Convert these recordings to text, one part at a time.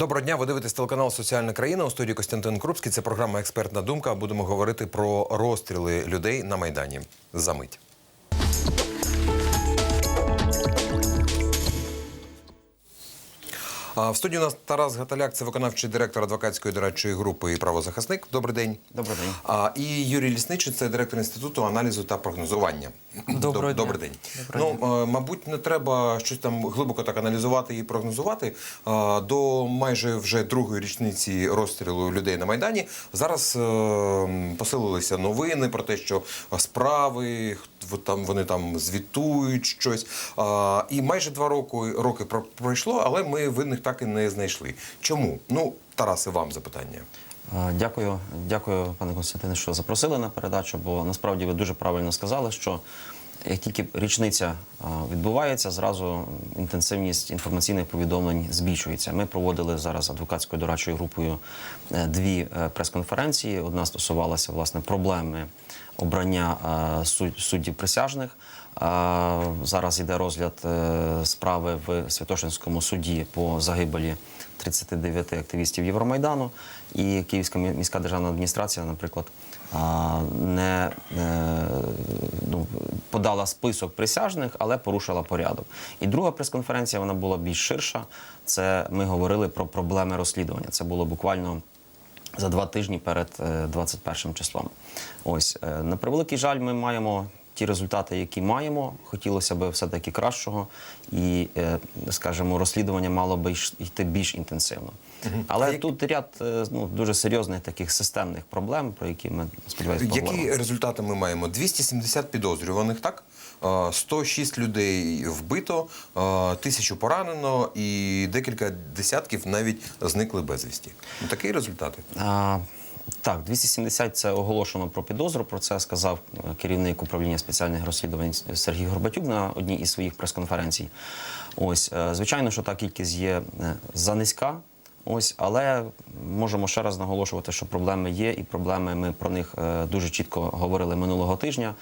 Доброго дня, ви дивитесь телеканал Соціальна країна у студії Костянтин Крупський. Це програма Експертна думка. Будемо говорити про розстріли людей на майдані. Замить. А в студії у нас Тарас Гаталяк, це виконавчий директор адвокатської дорадчої групи і правозахисник. Добрий день. Добрий день. І Юрій Лісничий, це директор інституту аналізу та прогнозування. Доброго Доб- Добрий день. Ну, е, мабуть, не треба щось там глибоко так аналізувати і прогнозувати. До майже вже другої річниці розстрілу людей на майдані зараз е, посилилися новини про те, що справи там вони там звітують щось. І майже два роки роки про- пройшло, але ми винних так і не знайшли. Чому? Ну, Тарасе, вам запитання. Дякую, дякую, пане Константине, що запросили на передачу, бо насправді ви дуже правильно сказали, що як тільки річниця відбувається, зразу інтенсивність інформаційних повідомлень збільшується. Ми проводили зараз адвокатською дорадчою групою е, дві е, прес-конференції. Одна стосувалася власне проблеми обрання е, суддів присяжних. Е, Зараз йде розгляд е, справи в Святошинському суді по загибелі 39 активістів Євромайдану. І Київська міська державна адміністрація, наприклад, не е, ну, подала список присяжних, але порушила порядок. І друга прес-конференція вона була більш ширша. Це ми говорили про проблеми розслідування. Це було буквально за два тижні перед е, 21 числом. Ось е, на превеликий жаль, ми маємо ті результати, які маємо. Хотілося б все-таки кращого, і, е, скажімо, розслідування мало би йти більш інтенсивно. Але тут ряд е, ну, дуже серйозних таких системних проблем, про які ми поговоримо. Які результати ми маємо? 270 підозрюваних, так? Е, 106 людей вбито, е, тисячу поранено і декілька десятків навіть зникли безвісті. Ну, такі результати. А, так, 270 це оголошено про підозру. Про це сказав е, керівник управління спеціальних розслідувань Сергій Горбатюк на одній із своїх прес-конференцій. Ось, е, звичайно, що та кількість є е, занизька. Ось, але можемо ще раз наголошувати, що проблеми є, і проблеми ми про них дуже чітко говорили минулого тижня.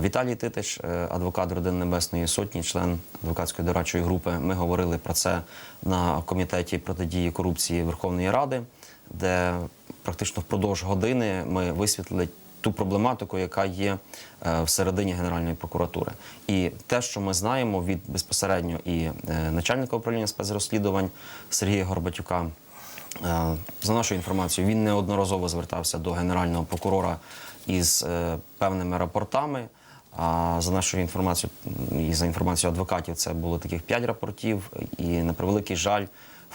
Віталій Титич, адвокат родин Небесної Сотні, член адвокатської дорадчої групи. Ми говорили про це на комітеті протидії корупції Верховної Ради, де практично впродовж години ми висвітлили ту проблематику, яка є е, всередині Генеральної прокуратури. І те, що ми знаємо від безпосередньо і е, начальника управління спецрозслідувань Сергія Горбатюка. Е, За нашою інформацією, він неодноразово звертався до генерального прокурора із певними рапортами. А за нашою інформацією і за інформацією адвокатів, це було таких п'ять рапортів. І на превеликий жаль,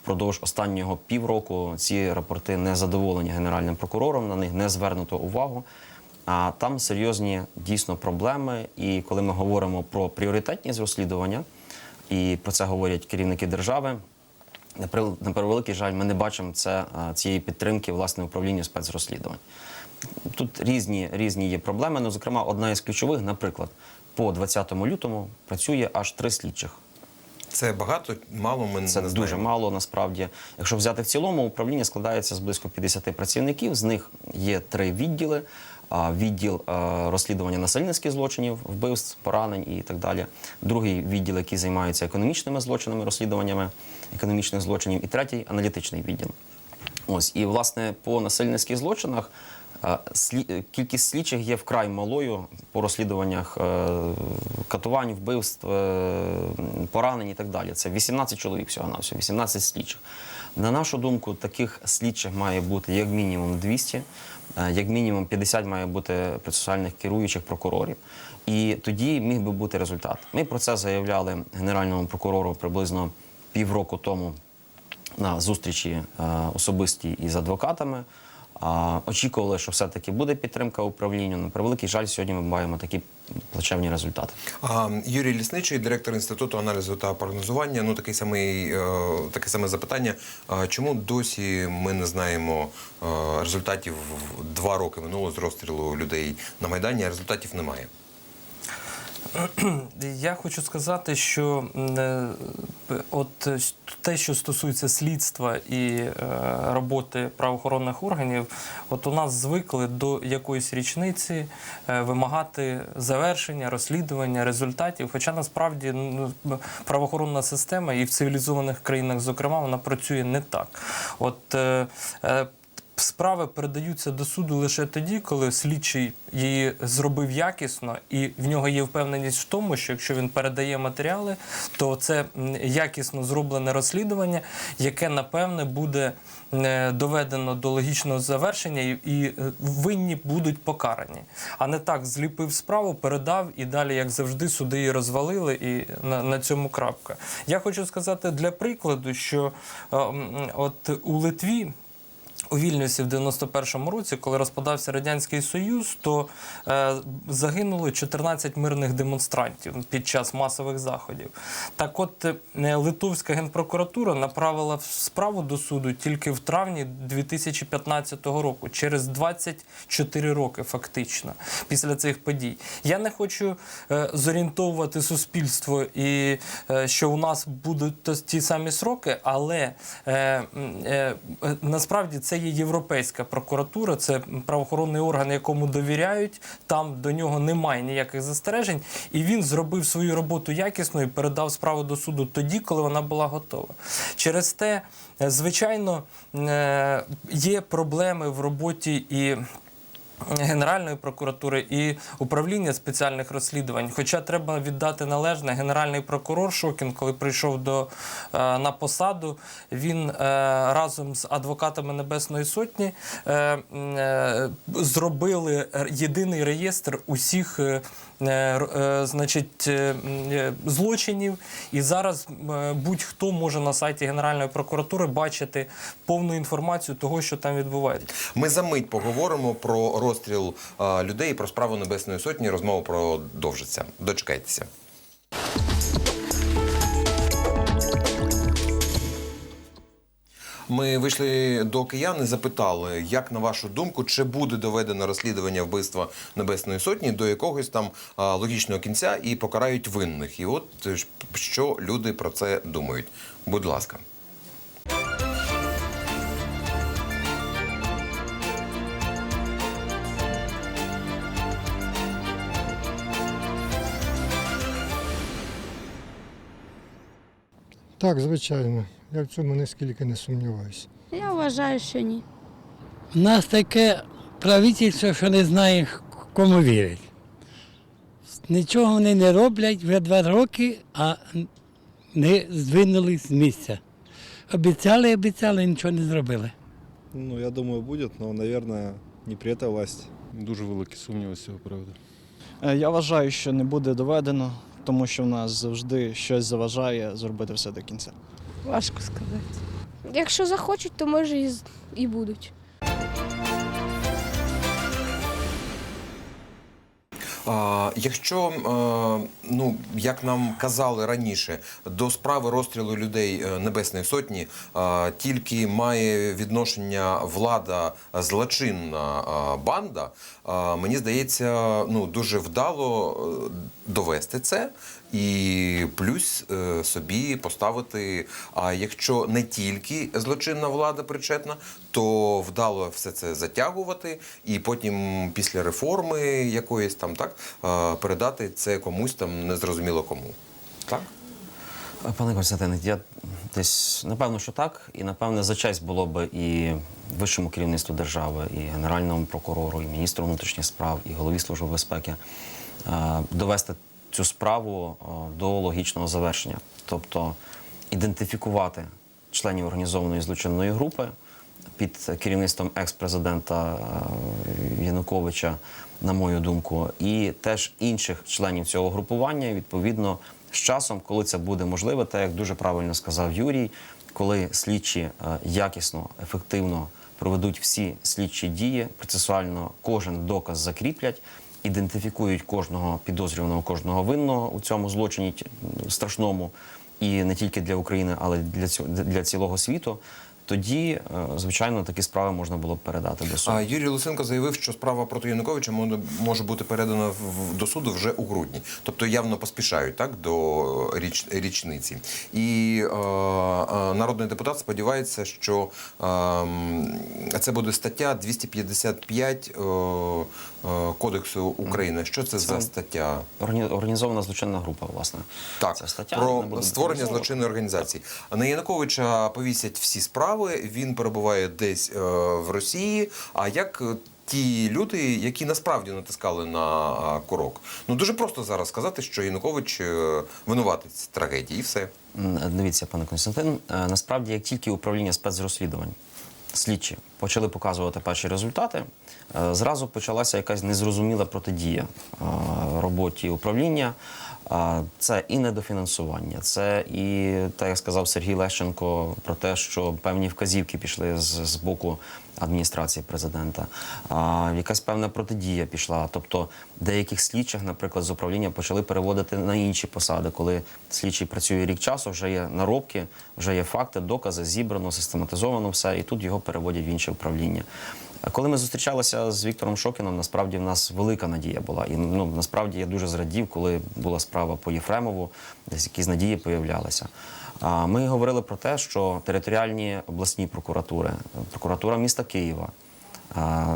впродовж останнього півроку ці рапорти не задоволені генеральним прокурором, на них не звернуто увагу. А там серйозні дійсно проблеми. І коли ми говоримо про пріоритетність розслідування, і про це говорять керівники держави. На превеликий жаль, ми не бачимо це, цієї підтримки власне управління спецрозслідувань. Тут різні, різні є проблеми. Ну, зокрема, одна із ключових, наприклад, по 20 лютому працює аж три слідчих. Це багато, мало ми Це не дуже мало насправді. Якщо взяти в цілому, управління складається з близько 50 працівників. З них є три відділи: відділ е, розслідування насильницьких злочинів, вбивств, поранень і так далі. Другий відділ, який займається економічними злочинами, розслідуваннями економічних злочинів, і третій аналітичний відділ. Ось і власне по насильницьких злочинах. Кількість слідчих є вкрай малою по розслідуваннях е, катувань, вбивств, е, поранень і так далі. Це 18 чоловік всього на всього, 18 слідчих. На нашу думку, таких слідчих має бути як мінімум 200, е, як мінімум 50 має бути процесуальних керуючих прокурорів. І тоді міг би бути результат. Ми про це заявляли генеральному прокурору приблизно півроку тому на зустрічі е, особисті із адвокатами. Очікували, що все-таки буде підтримка управлінню. На превеликий жаль, сьогодні ми маємо такі плачевні результати. А, Юрій Лісничий, директор інституту аналізу та прогнозування. Ну такий самий е, таке саме запитання. Чому досі ми не знаємо е, результатів? Два роки минуло з розстрілу людей на майдані. а Результатів немає. Я хочу сказати, що е, от е, те, що стосується слідства і е, роботи правоохоронних органів, от у нас звикли до якоїсь річниці вимагати завершення, розслідування, результатів. Хоча насправді ну, правоохоронна система і в цивілізованих країнах, зокрема, вона працює не так. От Справи передаються до суду лише тоді, коли слідчий її зробив якісно, і в нього є впевненість в тому, що якщо він передає матеріали, то це якісно зроблене розслідування, яке напевне буде е, доведено до логічного завершення, і, е, винні будуть покарані. А не так зліпив справу, передав і далі, як завжди, суди її розвалили, і на, на цьому крапка. Я хочу сказати для прикладу, що е, от у Литві. У Вільнюсі в 91-му році, коли розпадався радянський союз, то е, загинуло 14 мирних демонстрантів під час масових заходів. Так, от е, Литовська генпрокуратура направила справу до суду тільки в травні 2015 року, через 24 роки, фактично, після цих подій. Я не хочу е, зорієнтовувати суспільство і е, що у нас будуть ті самі сроки, але е, е, насправді це є європейська прокуратура, це правоохоронний орган, якому довіряють. Там до нього немає ніяких застережень, і він зробив свою роботу якісно і передав справу до суду тоді, коли вона була готова. Через те, е, звичайно, е, є проблеми в роботі і. Генеральної прокуратури і управління спеціальних розслідувань. Хоча треба віддати належне, генеральний прокурор Шокін, коли прийшов до, е, на посаду, він е, разом з адвокатами Небесної Сотні е, зробили єдиний реєстр усіх. Значить, злочинів, і зараз будь-хто може на сайті Генеральної прокуратури бачити повну інформацію того, що там відбувається. Ми за мить поговоримо про розстріл людей, про справу Небесної Сотні. Розмова продовжиться. Дочекайтеся. Ми вийшли до киян і запитали, як на вашу думку, чи буде доведено розслідування вбивства Небесної Сотні до якогось там а, логічного кінця і покарають винних. І от е, що люди про це думають. Будь ласка. Так, звичайно. Я в цьому нискільки не сумніваюся. Я вважаю, що ні. У нас таке правительство, що не знає, кому вірить. Нічого вони не роблять вже два роки, а не здвинулись з місця. Обіцяли, обіцяли, нічого не зробили. Ну, я думаю, будет, но, наверное, не при этой власти. Дуже великі сумніви з цього приводу. Е, Я вважаю, що не буде доведено, тому що в нас завжди щось заважає зробити все до кінця. Важко сказати. Якщо захочуть, то може і, і будуть. Якщо, е, ну, як нам казали раніше, до справи розстрілу людей е, Небесної Сотні е, тільки має відношення влада злочинна банда, мені здається, ну, дуже вдало довести це і плюс собі поставити. А якщо не тільки злочинна влада причетна, то вдало все це затягувати, і потім після реформи якоїсь там так передати це комусь там незрозуміло кому. Так? Пане Константине, я десь напевно, що так, і напевне за честь було би і вищому керівництву держави, і генеральному прокурору, і міністру внутрішніх справ, і голові служби безпеки е, довести цю справу е, до логічного завершення, тобто ідентифікувати членів організованої злочинної групи під керівництвом екс-президента е, Януковича, на мою думку, і теж інших членів цього групування, відповідно, з часом, коли це буде можливо, так як дуже правильно сказав Юрій, коли слідчі е, якісно, ефективно проведуть всі слідчі дії, процесуально кожен доказ закріплять, ідентифікують кожного підозрюваного, кожного винного у цьому злочині страшному, і не тільки для України, але й для цього для цілого світу. Тоді, е, звичайно, такі справи можна було б передати до суду. А Юрій Луценко заявив, що справа проти Януковича може- бути передана до суду вже у грудні. Тобто явно поспішають так до річ, річниці. І е, е, народний депутат сподівається, що е, це буде стаття 255 е, е, Кодексу України. Що це за стаття? Органі- Організована злочинна група, власне. Так, Ця стаття про створення злочинної організації. На Януковича повісять всі справи. Він перебуває десь е, в Росії. А як е, ті люди, які насправді натискали на е, курок? Ну дуже просто зараз сказати, що Янукович е, винуватець трагедії, і все. Дивіться, пане Константин, насправді, як тільки управління спецрозслідувань, слідчі почали показувати перші результати, зразу почалася якась незрозуміла протидія роботі управління. Це і недофінансування, це і, так як сказав Сергій Лещенко, про те, що певні вказівки пішли з, з боку адміністрації президента. А, якась певна протидія пішла. Тобто деяких слідчих, наприклад, з управління почали переводити на інші посади, коли слідчий працює рік часу, вже є наробки, вже є факти, докази, зібрано, систематизовано все, і тут його переводять в інше управління. Коли ми зустрічалися з Віктором Шокіном, насправді в нас велика надія була. І ну насправді я дуже зрадів, коли була справа по Єфремову, десь якісь надії появлялися. А Ми говорили про те, що територіальні обласні прокуратури, прокуратура міста Києва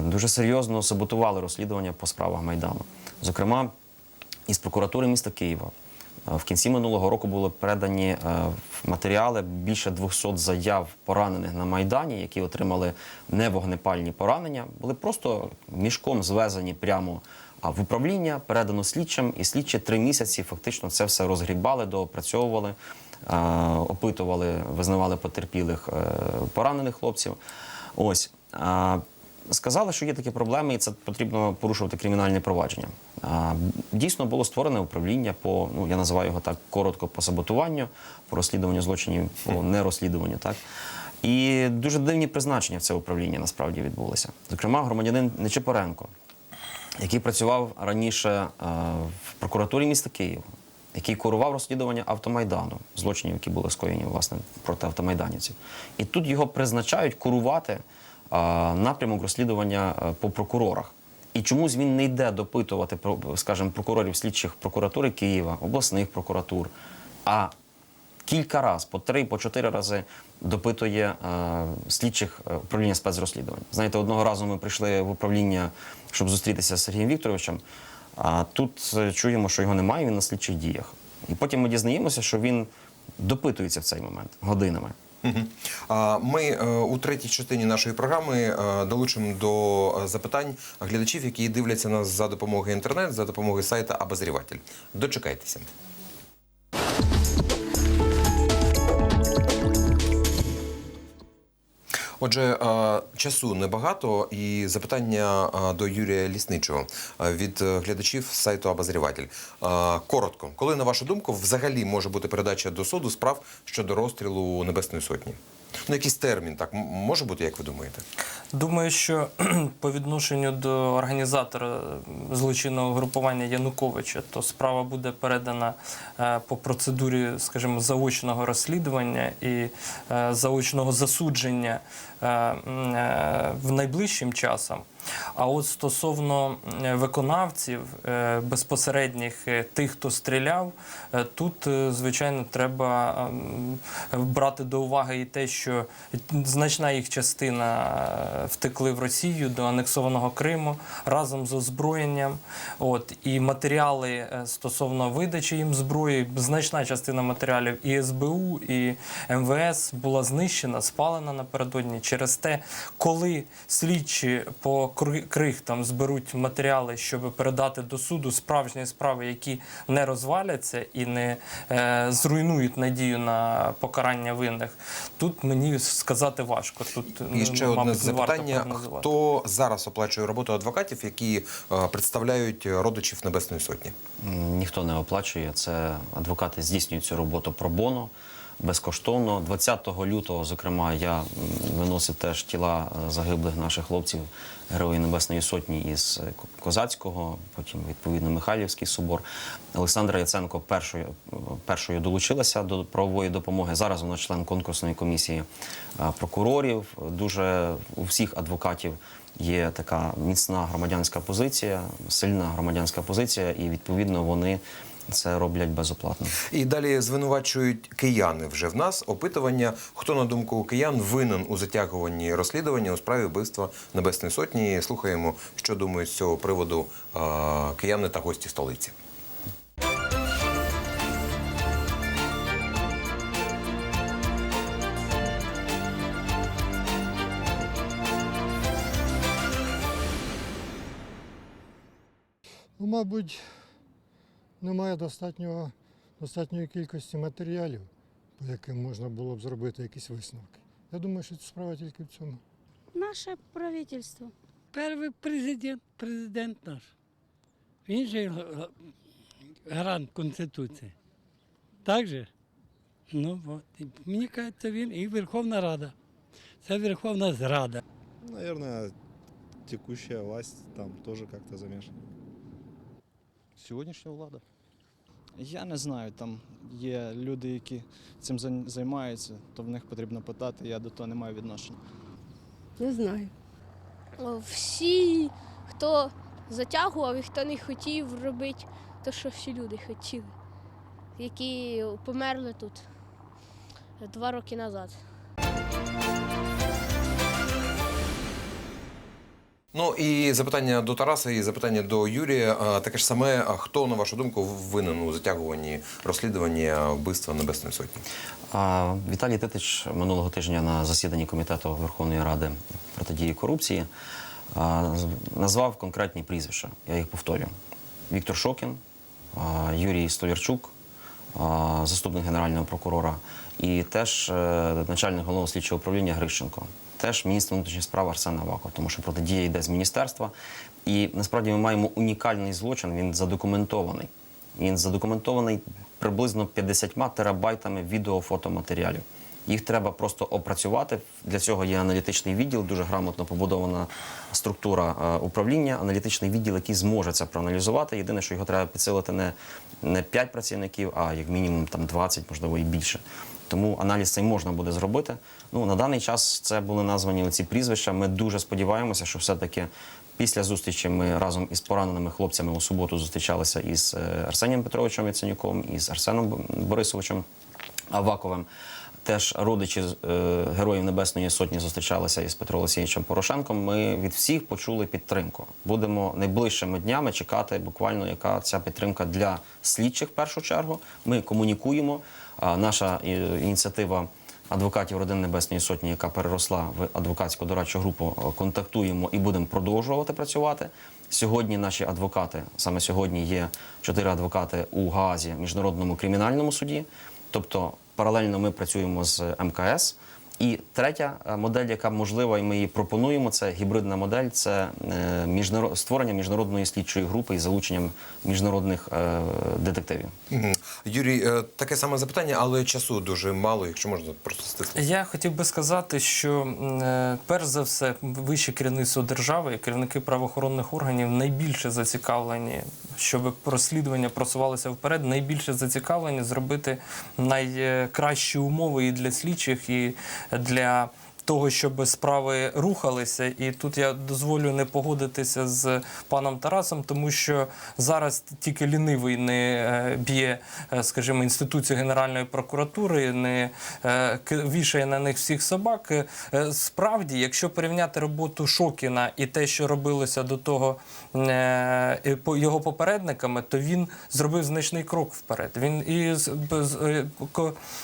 дуже серйозно саботували розслідування по справах Майдану. Зокрема, із прокуратури міста Києва в кінці минулого року були передані е, матеріали більше 200 заяв поранених на Майдані, які отримали невогнепальні поранення, були просто мішком звезені прямо в управління, передано слідчим, і слідчі три місяці фактично це все розгрібали, доопрацьовували, е, опитували, визнавали потерпілих е, поранених хлопців. Ось. Сказали, що є такі проблеми, і це потрібно порушувати кримінальне провадження. Дійсно було створене управління по, ну я називаю його так коротко, по саботуванню, по розслідуванню злочинів, по нерозслідуванню. Так? І дуже дивні призначення в це управління насправді відбулося. Зокрема, громадянин Нечипоренко, який працював раніше е, в прокуратурі міста Києва, який курував розслідування автомайдану, злочинів, які були скоєні власне проти автомайданівців. І тут його призначають курувати напрямок розслідування е, по прокурорах. І чомусь він не йде допитувати скажімо, прокурорів слідчих прокуратури Києва, обласних прокуратур, а кілька разів, по три, по чотири рази допитує е, слідчих е, управління спецрозслідувань. Знаєте, одного разу ми прийшли в управління, щоб зустрітися з Сергієм Вікторовичем. А тут чуємо, що його немає, він на слідчих діях. І потім ми дізнаємося, що він допитується в цей момент годинами. Ми е, у третій частині нашої програми е, долучимо до запитань глядачів, які дивляться нас за допомогою інтернет, за допомогою сайта Обозріватель. Дочекайтеся. Отже, е, часу небагато, і запитання е, до Юрія Лісничого е, від глядачів сайту Обозріватель. Коротко, коли на вашу думку взагалі може бути передача до суду справ щодо розстрілу Небесної Сотні? Ну, якийсь термін так може бути, як ви думаєте? Думаю, що по відношенню до організатора злочинного групування Януковича, то справа буде передана по процедурі, скажімо, заочного розслідування і заочного засудження в найближчим часом. А от стосовно е, виконавців е, безпосередніх е, тих, хто стріляв, е, тут, е, звичайно, треба ем, брати до уваги і те, що значна їх частина е, втекли в Росію до анексованого Криму разом з озброєнням. От і матеріали е, стосовно видачі їм зброї, значна частина матеріалів і СБУ, і МВС була знищена, спалена напередодні. Через те, коли слідчі по кри- крихтам зберуть матеріали, щоб передати до суду справжні справи, які не розваляться і не е, зруйнують надію на покарання винних, тут мені сказати важко. Тут І ще мабуть, одне запитання: хто зараз оплачує роботу адвокатів, які е, представляють родичів Небесної Сотні? Ніхто не оплачує. Це адвокати здійснюють цю роботу про боно. Безкоштовно. 20 лютого, зокрема, я виносив теж тіла е, загиблих наших хлопців, Героїв Небесної Сотні із е, Козацького, потім відповідно Михайлівський собор. Олександра Яценко першою, першою долучилася до правової допомоги. Зараз вона член конкурсної комісії е, прокурорів. Дуже у всіх адвокатів є така міцна громадянська позиція, сильна громадянська позиція, і відповідно вони це роблять безоплатно. І далі звинувачують кияни вже в нас. Опитування, хто на думку киян винен у затягуванні розслідування у справі вбивства Небесної Сотні. Слухаємо, що думають з цього приводу е, кияни та гості столиці. Ну, мабуть, немає достатнього, достатньої кількості матеріалів, по яким можна було б зробити якісь висновки. Я думаю, що це справа тільки в цьому. Наше правительство. Перший президент, президент наш. Він же гарант Конституції. Так же? Ну от. Мені кажеться, він і Верховна Рада. Це Верховна Зрада. Наверное, текущая власть там тоже как-то замешана. Сьогоднішня влада. Я не знаю, там є люди, які цим займаються, то в них потрібно питати, я до того не маю відношення. Не знаю. Всі, хто затягував і хто не хотів робити те, що всі люди хотіли, які померли тут два роки назад. Ну і запитання до Тараса, і запитання до Юрія. Таке ж саме, хто, на вашу думку, винен у затягуванні розслідування вбивства Небесної Сотні? Віталій Титич минулого тижня на засіданні комітету Верховної Ради протидії корупції назвав конкретні прізвища. Я їх повторю: Віктор Шокін, Юрій Столярчук, заступник генерального прокурора, і теж е, начальник головного слідчого управління Грищенко. Теж міністр внутрішніх справ Арсен Аваков, тому що протидія йде з міністерства. І насправді ми маємо унікальний злочин, він задокументований. Він задокументований приблизно 50 терабайтами відео-фотоматеріалів. Їх треба просто опрацювати. Для цього є аналітичний відділ, дуже грамотно побудована структура е, управління, аналітичний відділ, який зможе це проаналізувати. Єдине, що його треба підсилити не, не 5 працівників, а як мінімум там 20, можливо, і більше. Тому аналіз цей можна буде зробити. Ну на даний час це були названі ці прізвища. Ми дуже сподіваємося, що все-таки після зустрічі ми разом із пораненими хлопцями у суботу зустрічалися із е, Арсенієм Петровичем Яценюком, із Арсеном Борисовичем Аваковим. Теж родичі е, Героїв Небесної Сотні зустрічалися із Петром Олексійовичем Порошенком. Ми від всіх почули підтримку. Будемо найближчими днями чекати буквально, яка ця підтримка для слідчих в першу чергу. Ми комунікуємо. Наша е, ініціатива адвокатів родин Небесної Сотні, яка переросла в адвокатську дорадчу групу, е, контактуємо і будемо продовжувати працювати. Сьогодні наші адвокати, саме сьогодні є чотири адвокати у Гаазі, міжнародному кримінальному суді. Тобто паралельно ми працюємо з МКС. І третя е, модель, яка можлива, і ми її пропонуємо, це гібридна модель, це е, створення міжнародної слідчої групи із залученням міжнародних е, детективів. Юрій, таке саме запитання, але часу дуже мало, якщо можна просто стиснути. Я хотів би сказати, що перш за все вище керівництво держави, керівники правоохоронних органів найбільше зацікавлені, щоб розслідування просувалося вперед, найбільше зацікавлені зробити найкращі умови і для слідчих, і для. Того, щоб справи рухалися, і тут я дозволю не погодитися з паном Тарасом, тому що зараз тільки лінивий не е, б'є, е, скажімо, інституцію Генеральної прокуратури, не е, вішає на них всіх собак. Справді, якщо порівняти роботу Шокіна і те, що робилося до того його попередниками, то він зробив значний крок вперед. Він і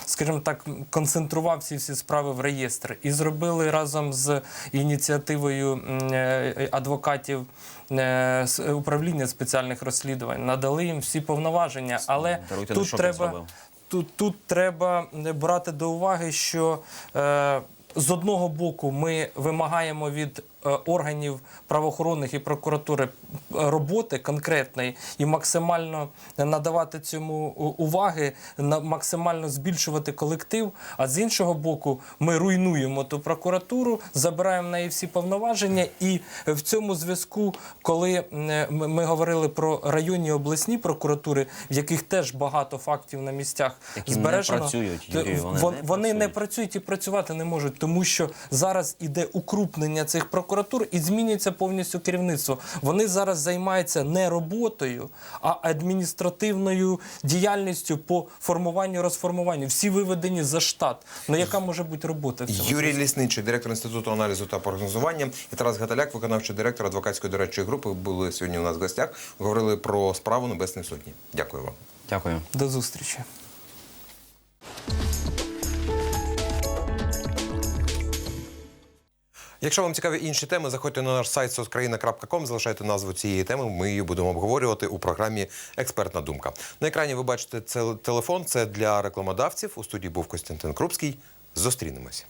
скажімо так, концентрував всі всі справи в реєстр і зробили разом з ініціативою е, адвокатів е, управління спеціальних розслідувань, надали їм всі повноваження, але Даруйте, тут треба. Тут, тут треба брати до уваги, що е, з одного боку ми вимагаємо від е, органів правоохоронних і прокуратури е, роботи конкретної і максимально надавати цьому уваги, максимально збільшувати колектив. А з іншого боку, ми руйнуємо ту прокуратуру, забираємо в неї всі повноваження. І в цьому зв'язку, коли ми говорили про районні обласні прокуратури, в яких теж багато фактів на місцях Які не збережено, працюють, Юрій, вони вон- не вони не працюють. працюють і працювати не можуть, тому що зараз іде укрупнення цих прокуратур і змінюється повністю керівництво. Вони зараз займаються не роботою, а адміністративною діяльністю по формуванню, розформуванню. Всі виведені за штат. Ну яка може бути робота в цьому? Юрій Лісничий, директор інституту аналізу та прогнозування, і Тарас Гаталяк, виконавчий директор адвокатської дорадчої групи, були сьогодні у нас в гостях. Говорили про справу Небесної Сотні. Дякую вам. Дякую. До зустрічі. Якщо вам цікаві інші теми, заходьте на наш сайт соцкраїна.ком, залишайте назву цієї теми. Ми її будемо обговорювати у програмі Експертна думка. На екрані ви бачите це телефон. Це для рекламодавців. У студії був Костянтин Крупський. Зустрінемось.